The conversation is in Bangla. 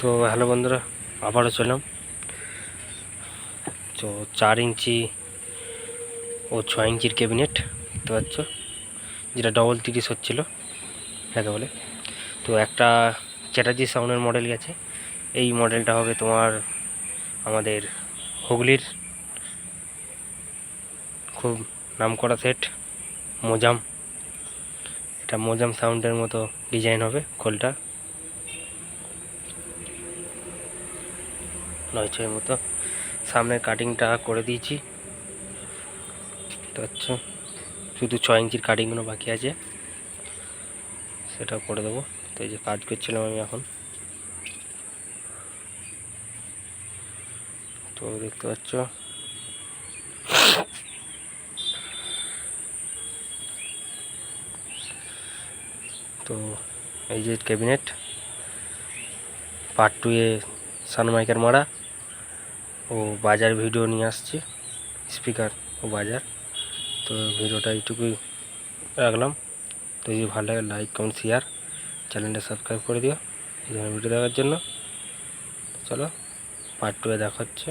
তো হ্যালো বন্ধুরা, আবারও চললাম। তো চার ইঞ্চি ও ছ ইঞ্চির ক্যাবিনেট, দেখতে পাচ্ছ? যেটা ডবল তিরিশ হচ্ছিল যাকে বলে। তো একটা চ্যাটার্জি সাউন্ডের মডেল গেছে। এই মডেলটা হবে তোমার আমাদের হুগলির খুব নামকরা সেট মোজাম। এটা মোজাম সাউন্ডের মতো ডিজাইন হবে খোলটা। নয় ছয়ের মতো। সামনের কাটিংটা করে দিয়েছি। তো হচ্ছে শুধু ছয় ইঞ্চির কাটিংগুলো বাকি আছে। সেটা করে দেবো। তো এই যে কাজ করছিলাম আমি এখন। তো দেখতে পাচ্ছ। তো এই যে ক্যাবিনেট পার্ট টু এ সানমাইকার মারা। ও বাজার ভিডিও নিয়ে আসছি, স্পিকার ও বাজার। তো ভিডিওটা এইটুকুই রাখলাম। তো যদি ভালো লাগে, লাইক, কমেন্ট, শেয়ার, চ্যানেলটা সাবস্ক্রাইব করে দিও। এই ভিডিও দেখার জন্য। চলো পার্ট টুয়ে দেখা হচ্ছে।